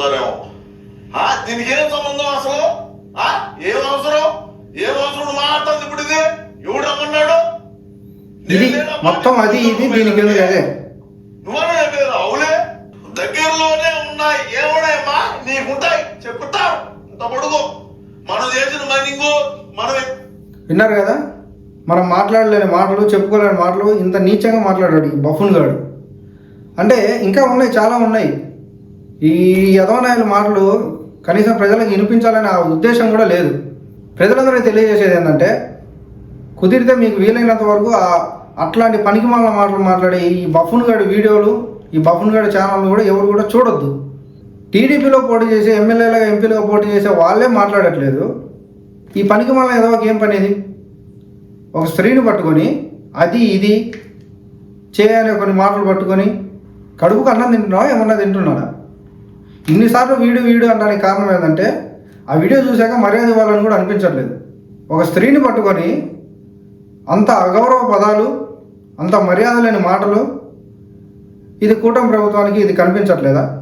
ఆ, దీనికి ఏం సంబంధం అసలు? ఆ, ఏం అవసరం? ఏం అవసరం మాట్లాడుతుంది ఇప్పుడు ఇది? ఎవడు రమ్మన్నాడు? ఇది మొత్తం అది ఇది దీనికి అదే? నువ్వనే అవులే. దగ్గరలోనే ఉన్నాయి. ఏమున్నాయమ్మా? నీకుంటాయి. చెప్పుతావు ఇంత పొడుగు మనం చేసిన మైనింగ్ మనమే. విన్నారు కదా? మనం మాట్లాడలేని మాటలు చెప్పుకోలేని మాటలు ఇంత నీచంగా మాట్లాడాడు ఈ బఫున్ గాడు. అంటే ఇంకా ఉన్నాయి చాలా ఉన్నాయి. ఈ యదవనాయల మాటలు కనీసం ప్రజలకు వినిపించాలనే ఆ ఉద్దేశం కూడా లేదు. ప్రజలందరికీ తెలియజేసేది ఏంటంటే కుదిరితే మీకు వీలైనంత వరకు ఆ అట్లాంటి పనికి మాల మాటలు మాట్లాడే ఈ బఫున్ గాడి వీడియోలు ఈ బఫున్ గాడి ఛానల్ కూడా ఎవరు కూడా చూడొద్దు. టీడీపీలో పోటీ చేసే ఎమ్మెల్యేలుగా ఎంపీలుగా పోటీ చేసే వాళ్ళే మాట్లాడట్లేదు. ఈ పనికి మళ్ళీ ఏదో ఒక ఏం పని ఇది? ఒక స్త్రీని పట్టుకొని అది ఇది చేయని కొన్ని మాటలు పట్టుకొని కడుపుకు అన్నం తింటున్నావా? ఏమన్నా తింటున్నాడా? ఇన్నిసార్లు వీడు వీడు అనడానికి కారణం ఏంటంటే ఆ వీడియో చూశాక మర్యాద ఇవ్వాలని కూడా అనిపించట్లేదు. ఒక స్త్రీని పట్టుకొని అంత అగౌరవ పదాలు అంత మర్యాద లేని మాటలు ఇది కూటమి ప్రభుత్వానికి ఇది కనిపించట్లేదా?